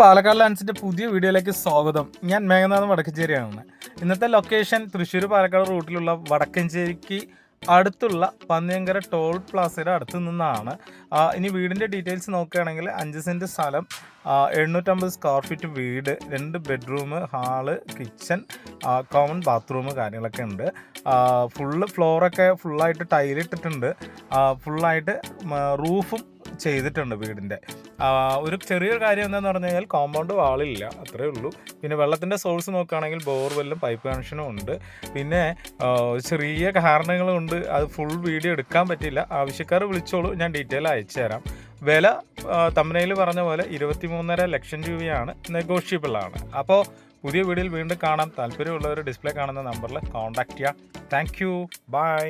പാലക്കാട് ലാൻസിന്റെ പുതിയ വീഡിയോയിലേക്ക് സ്വാഗതം. ഞാൻ മേഘനാഥ് വടക്കഞ്ചേരിയാണ് ഇന്നത്തെ ലൊക്കേഷൻ തൃശ്ശൂർ പാലക്കാട് റൂട്ടിലുള്ള വടക്കഞ്ചേരിക്ക് അടുത്തുള്ള പന്നിയങ്കര ടോൾ പ്ലാസയുടെ അടുത്ത് നിന്നാണ്. ഇനി വീടിന്റെ ഡീറ്റെയിൽസ് നോക്കുകയാണെങ്കിൽ അഞ്ച് സെന്റ് സ്ഥലം എഴുന്നൂറ്റമ്പത് സ്ക്വയർ ഫീറ്റ് വീട് രണ്ട് bedroom hall kitchen common bathroom കാര്യങ്ങളൊക്കെ ഉണ്ട്. ഫുള്ള് ഫ്ലോറൊക്കെ ഫുള്ളായിട്ട് ടൈലിട്ടിട്ടുണ്ട് ഫുള്ളായിട്ട് റൂഫും ചെയ്തിട്ടുണ്ട് വീടിന്റെ ഒരു ചെറിയൊരു കാര്യം എന്താന്ന് പറഞ്ഞു കഴിഞ്ഞാൽ കോമ്പൗണ്ട് വാളില്ല അത്രേ ഉള്ളൂ. പിന്നെ വെള്ളത്തിന്റെ സോഴ്സ് നോക്കുകയാണെങ്കിൽ ബോർവെല്ലും പൈപ്പ് കണക്ഷനും ഉണ്ട്. പിന്നെ ചെറിയ കാരണങ്ങൾ കൊണ്ട് അത് ഫുൾ വീഡിയോ എടുക്കാൻ പറ്റില്ല. ആവശ്യക്കാർ വിളിച്ചോളൂ ഞാൻ ഡീറ്റെയിൽ അയച്ചു തരാം. വില തമ്മനയിൽ പറഞ്ഞ പോലെ ഇരുപത്തി മൂന്നര ലക്ഷം രൂപയാണ്. നെഗോഷ്യബിൾ ആണ്. അപ്പോൾ പുതിയ വീഡിയോയിൽ വീണ്ടും കാണാം. താല്പര്യമുള്ളവർ ഡിസ്പ്ലേ കാണുന്ന നമ്പറിൽ കോൺടാക്റ്റ് ചെയ്യാം. Thank you by